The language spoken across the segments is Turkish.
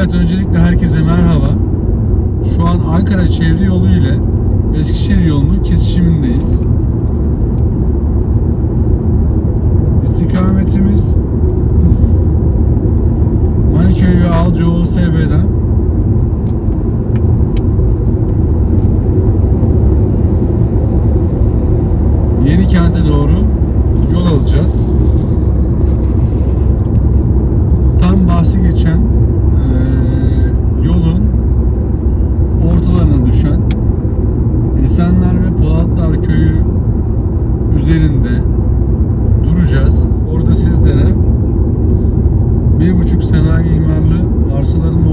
Evet öncelikle herkese merhaba. Şu an Ankara çevre yolu ile Eskişehir yolunun kesişimindeyiz. İstikametimiz Maniköy ve Alca OSB'den Yeni kente doğru imarlı arsaların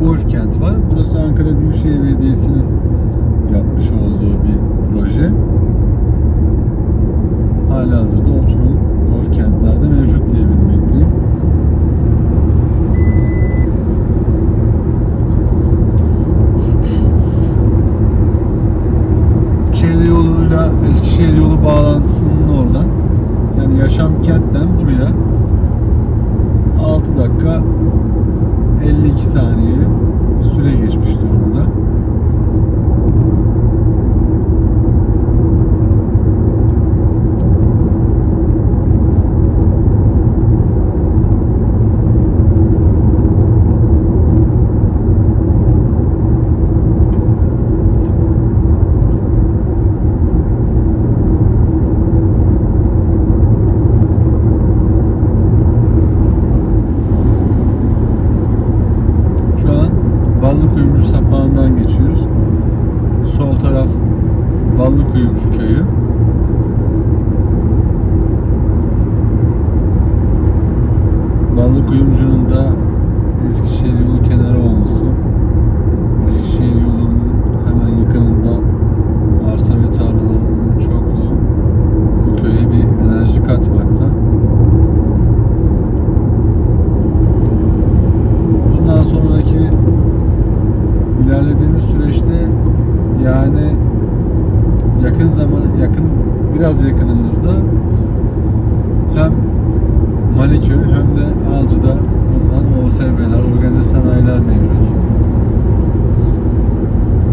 Golf Kent var. Burası Ankara Büyükşehir Belediyesi'nin 52 saniye süre geçmiş durumda. Şu an Ballı Kuyumcu sapağından geçiyoruz. Sol taraf Ballı Kuyumcu köyü. Ballı Kuyumcu'nun da Eskişehir yolu kenarı olması. Eskişehir yolunun hemen yakınında arsa ve tarlalarının çokluğu bu köye bir enerji katmakta. Bundan sonraki ilerlediğimiz süreçte yani yakın zaman yakın biraz yakınımızda hem Maliköy hem de Alcı'da bulunan OSB'ler, organize sanayiler mevcut.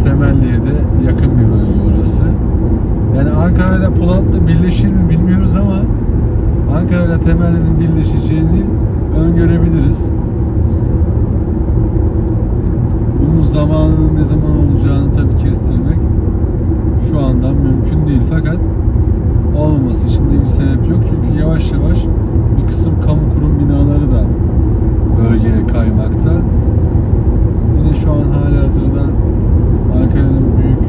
Temelli'ye de yakın bir bölge orası. Yani Ankara ile Polat'la birleşir mi bilmiyoruz ama Temelli'nin birleşeceğini öngörebiliriz. Bunun zamanının ne zaman olacağını tabii kestirmek şu andan mümkün değil fakat olmaması için de bir sebep yok çünkü yavaş yavaş bir kısım kamu kurum binaları da bölgeye kaymakta. Yine şu an hali hazırda Ankara'nın büyük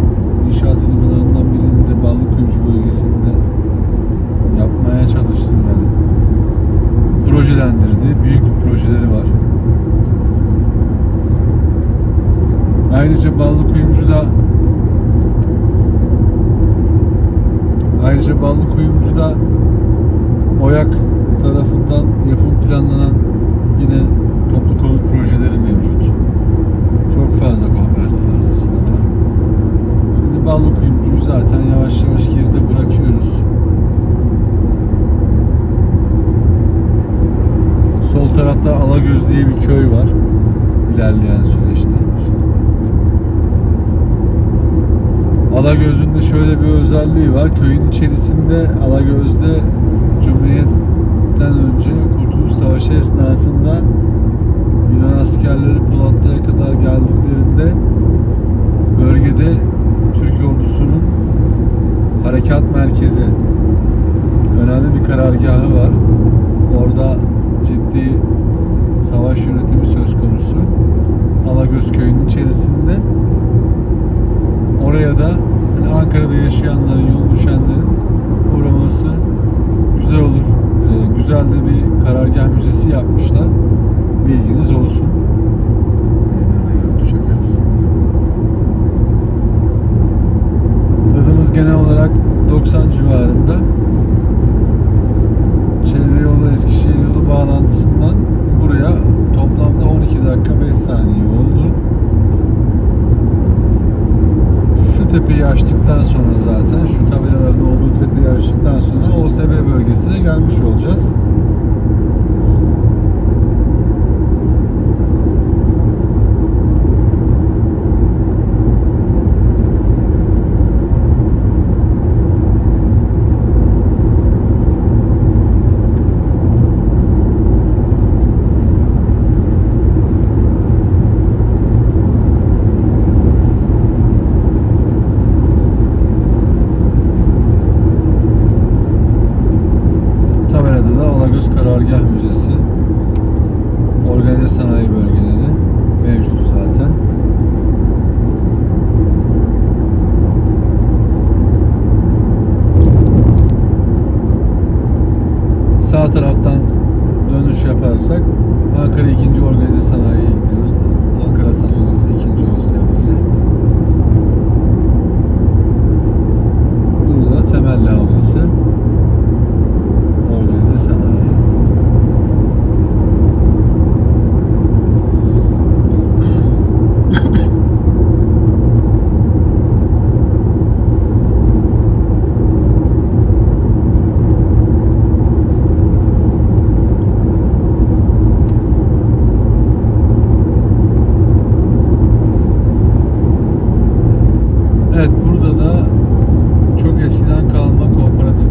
inşaat firmalarından birinin de Ballıkuyumcu bölgesinde yapmaya çalıştığı yani projelendirdiği büyük bir projeleri var. Ayrıca Ballı Kuyumcu'da Ayrıca Ballı Kuyumcu'da OYAK tarafından yapım planlanan yine toplu konut projeleri mevcut. Çok fazla kooperatif arzası da var. Şimdi Ballı Kuyumcu'yu zaten yavaş yavaş geride bırakıyoruz. Sol tarafta Alagöz diye bir köy var ilerleyen süreçte. Alagöz'ün de şöyle bir özelliği var. Köyün içerisinde Alagöz'de Cumhuriyet'ten önce Kurtuluş Savaşı esnasında Yunan askerleri Polatlı'ya kadar geldiklerinde bölgede Türk ordusunun harekat merkezi önemli bir karargahı var. Orada ciddi savaş yönetimi söz konusu. Alagöz köyünün içerisinde oraya da hani Ankara'da yaşayanların, yol düşenlerin uğraması güzel olur. Ee, güzel de bir karargah müzesi yapmışlar. Bilginiz olsun. Hızımız genel olarak 90 civarında. Çevre yolu Eskişehir yolu bağlantısından buraya toplamda 12 dakika 5 saniye oldu. Şu tepeyi açtıktan sonra zaten şu tabelaların olduğu tepeyi açtıktan sonra OSB bölgesine gelmiş olacağız.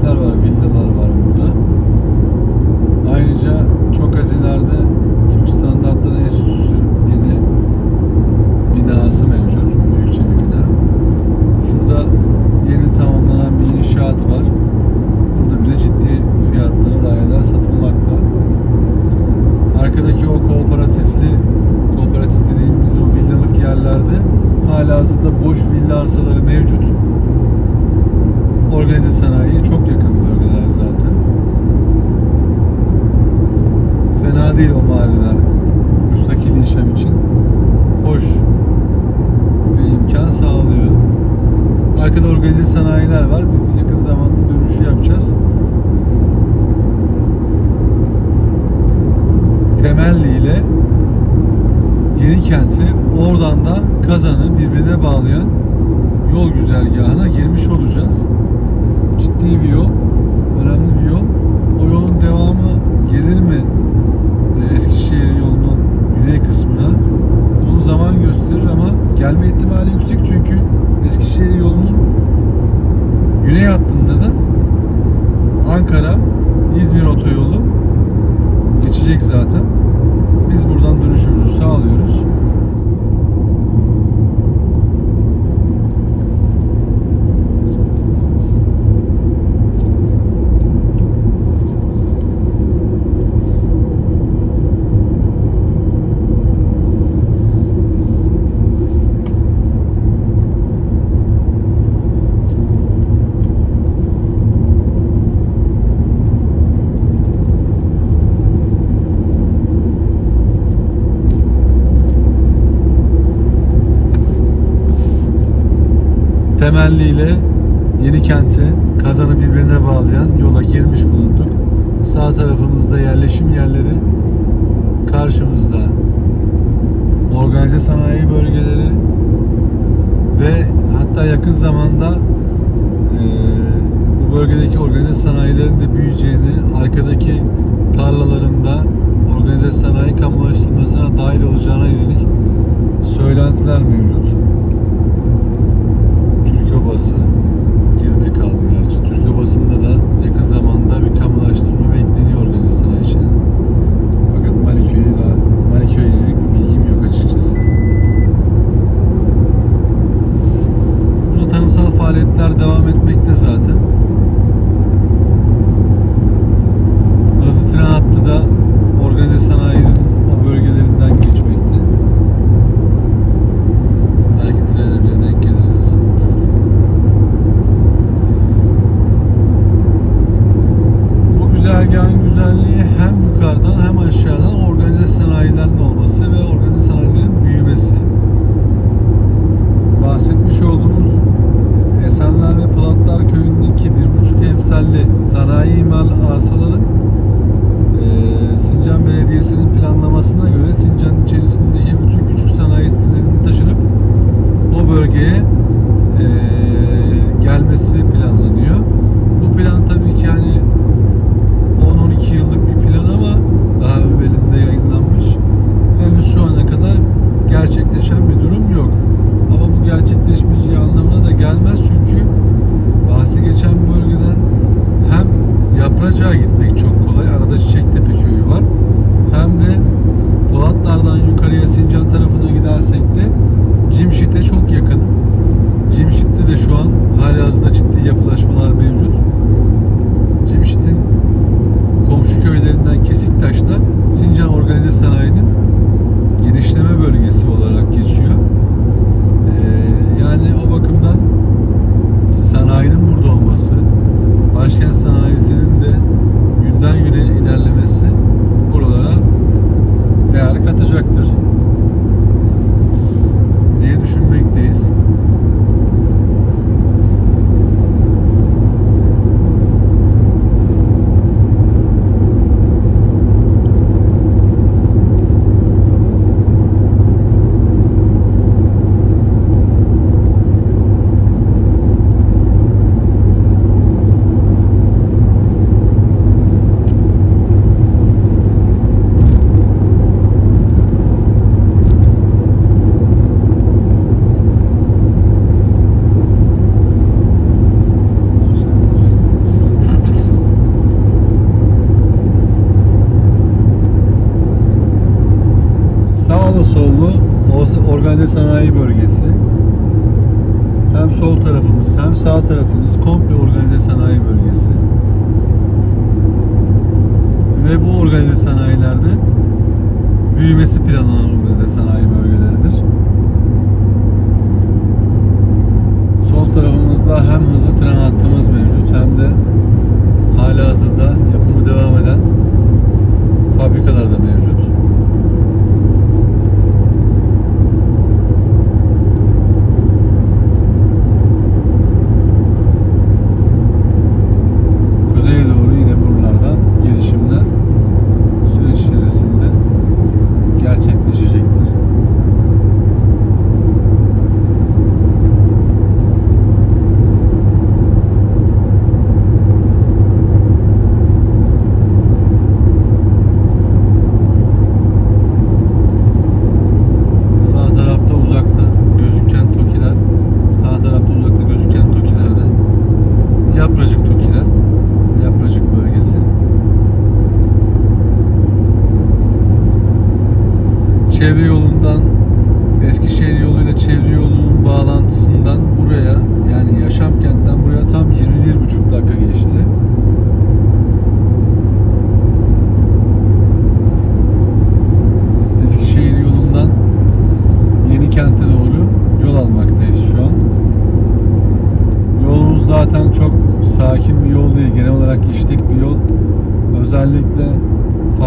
evler var, villalar var burada. Ayrıca çok az ileride Türk Standartları Enstitüsü yeni binası mevcut. Büyükçe bir bina. Şurada yeni tamamlanan bir inşaat var. Burada bile ciddi fiyatlara daireler satılmakta. Arkadaki o kooperatifli, kooperatif dediğimiz o villalık yerlerde hala hazırda boş villa arsaları mevcut çok yakın bölgeler zaten. Fena değil o mahalleler. Müstakil yaşam için hoş bir imkan sağlıyor. Arkada organize sanayiler var. Biz yakın zamanda dönüşü yapacağız. Temelli ile Yeni kenti oradan da Kazan'ı birbirine bağlayan yol güzergahına girmiş olacağız. Ciddi bir yol, önemli bir yol. O yolun devamı gelir mi e, Eskişehir yolunun güney kısmına? Bunu zaman gösterir ama gelme ihtimali yüksek çünkü Eskişehir yolunun güney hattında da Ankara İzmir otoyolu geçecek zaten. Biz buradan dönüşümüzü sağlıyoruz. Temelli ile Yeni Kent'i Kazan'ı birbirine bağlayan yola girmiş bulunduk. Sağ tarafımızda yerleşim yerleri, karşımızda organize sanayi bölgeleri ve hatta yakın zamanda e, bu bölgedeki organize sanayilerin de büyüyeceğini, arkadaki tarlalarında organize sanayi kamulaştırmasına dahil olacağına yönelik söylentiler mevcut. Türk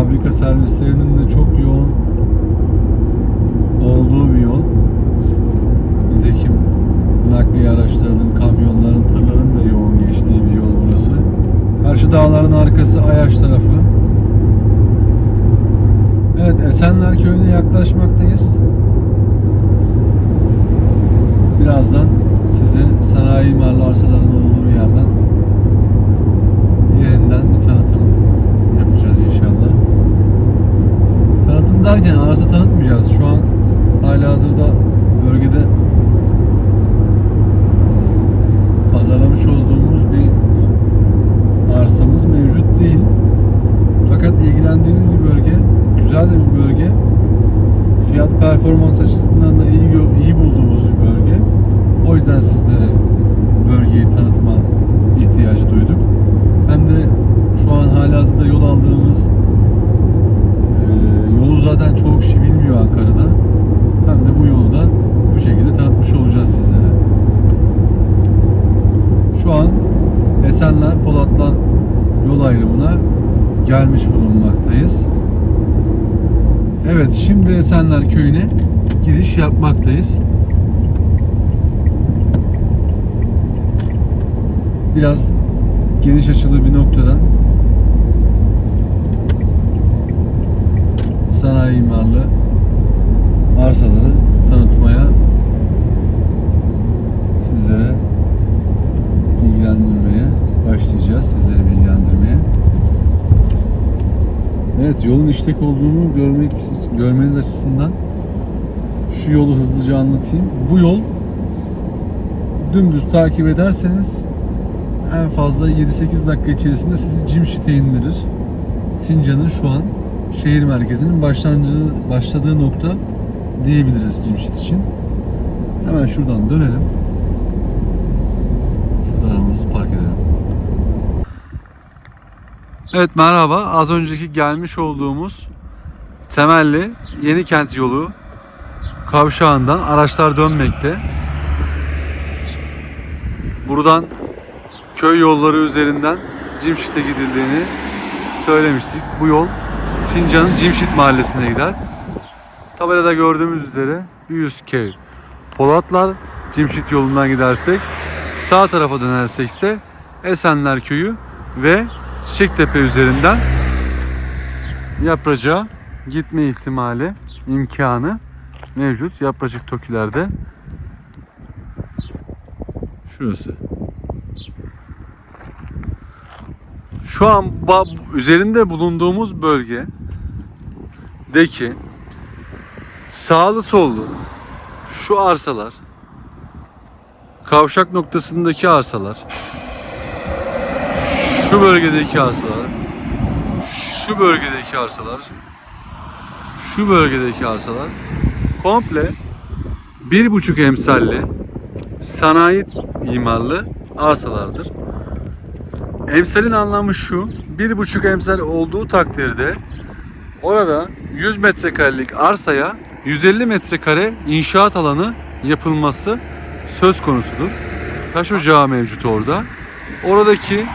fabrika servislerinin de çok yoğun olduğu bir yol. Nitekim nakliye araçlarının, kamyonların, tırların da yoğun geçtiği bir yol burası. Karşı dağların arkası Ayaş tarafı. Evet Esenler Köyü'ne yaklaşmaktayız. Birazdan size sanayi imarlı arsaların olduğu yerden yerinden bir tanıtım yapacağız inşallah. Tanıtım derken arsa Şu an hala hazırda bölgede pazarlamış olduğumuz bir arsamız mevcut değil. Fakat ilgilendiğimiz bir bölge, güzel de bir bölge. Fiyat performans açısından da iyi iyi bulduğumuz bir bölge. O yüzden sizlere bölgeyi tanıtma ihtiyacı duyduk. Hem de şu an halihazırda yol aldığımız e, yolu zaten çoğu kişi bilmiyor Ankara'da. Hem de bu yolu da bu şekilde tanıtmış olacağız sizlere. Şu an Esenler Polatlar yol ayrımına gelmiş bulunmaktayız. Evet şimdi Esenler köyüne giriş yapmaktayız. Biraz geniş açılı bir noktadan sanayi imarlı arsaları tanıtmaya sizlere bilgilendirmeye başlayacağız. Sizleri bilgilendirmeye. Evet yolun işlek olduğunu görmek görmeniz açısından şu yolu hızlıca anlatayım. Bu yol dümdüz takip ederseniz en fazla 7-8 dakika içerisinde sizi Cimşit'e indirir. Sincan'ın şu an şehir merkezinin başlangıcı başladığı nokta diyebiliriz Cimşit için. Hemen şuradan dönelim. Şurada arabamızı park edelim. Evet merhaba. Az önceki gelmiş olduğumuz temelli Yeni Kent yolu kavşağından araçlar dönmekte. Buradan köy yolları üzerinden Cimşit'e gidildiğini söylemiştik. Bu yol Sincan'ın Cimşit mahallesine gider. Tabelada gördüğümüz üzere Büyüzköy. Polatlar Cimşit yolundan gidersek sağ tarafa dönersek ise Esenler Köyü ve Çiçektepe üzerinden Yapraca gitme ihtimali, imkanı mevcut. Yapracık Tokiler'de. Şurası. Şu an üzerinde bulunduğumuz bölge deki sağlı sollu şu arsalar kavşak noktasındaki arsalar şu bölgedeki arsalar şu bölgedeki arsalar şu bölgedeki arsalar komple bir buçuk emsalli sanayi imarlı arsalardır. Emsalin anlamı şu. Bir buçuk emsal olduğu takdirde orada 100 metrekarelik arsaya 150 metrekare inşaat alanı yapılması söz konusudur. Taş ocağı mevcut orada. Oradaki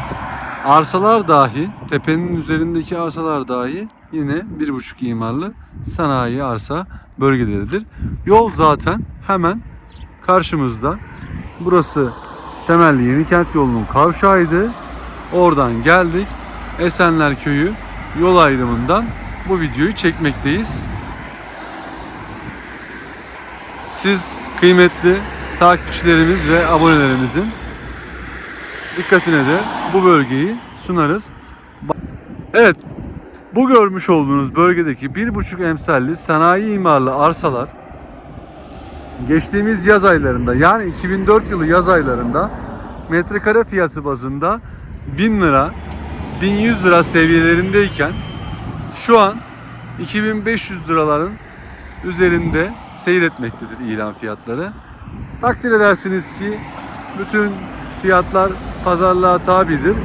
arsalar dahi, tepenin üzerindeki arsalar dahi yine bir buçuk imarlı sanayi arsa bölgeleridir. Yol zaten hemen karşımızda. Burası temelli Yenikent yolunun kavşağıydı. Oradan geldik. Esenler Köyü yol ayrımından bu videoyu çekmekteyiz. Siz kıymetli takipçilerimiz ve abonelerimizin dikkatine de bu bölgeyi sunarız. Evet, bu görmüş olduğunuz bölgedeki bir buçuk emsalli sanayi imarlı arsalar geçtiğimiz yaz aylarında yani 2004 yılı yaz aylarında metrekare fiyatı bazında 1000 lira 1100 lira seviyelerindeyken şu an 2500 liraların üzerinde seyretmektedir ilan fiyatları. Takdir edersiniz ki bütün fiyatlar pazarlığa tabidir.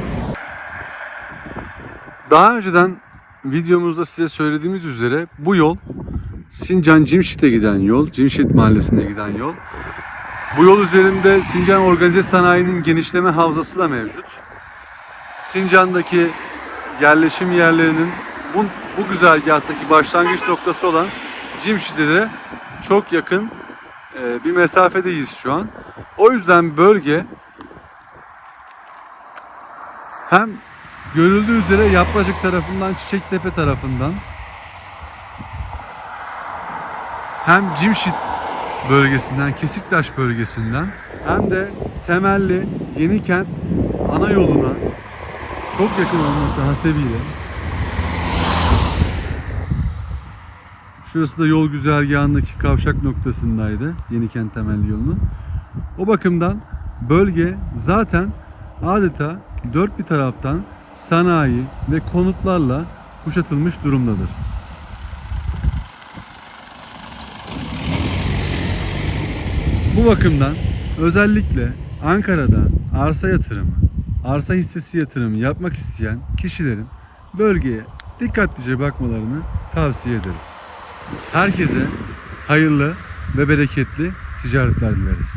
Daha önceden videomuzda size söylediğimiz üzere bu yol Sincan Cimşit'e giden yol, Cimşit Mahallesi'ne giden yol. Bu yol üzerinde Sincan Organize Sanayi'nin genişleme havzası da mevcut. Sincan'daki yerleşim yerlerinin bu, bu güzergahtaki başlangıç noktası olan Cimşit'e de çok yakın e, bir mesafedeyiz şu an. O yüzden bölge hem görüldüğü üzere Yapracık tarafından, Çiçektepe tarafından hem Cimşit bölgesinden, Kesiktaş bölgesinden hem de Temelli Yenikent ana yoluna çok yakın olması hasebiyle Şurası da yol güzergahındaki kavşak noktasındaydı. Yenikent temelli yolunun. O bakımdan bölge zaten adeta dört bir taraftan sanayi ve konutlarla kuşatılmış durumdadır. Bu bakımdan özellikle Ankara'da arsa yatırımı, arsa hissesi yatırımı yapmak isteyen kişilerin bölgeye dikkatlice bakmalarını tavsiye ederiz. Herkese hayırlı ve bereketli ticaretler dileriz.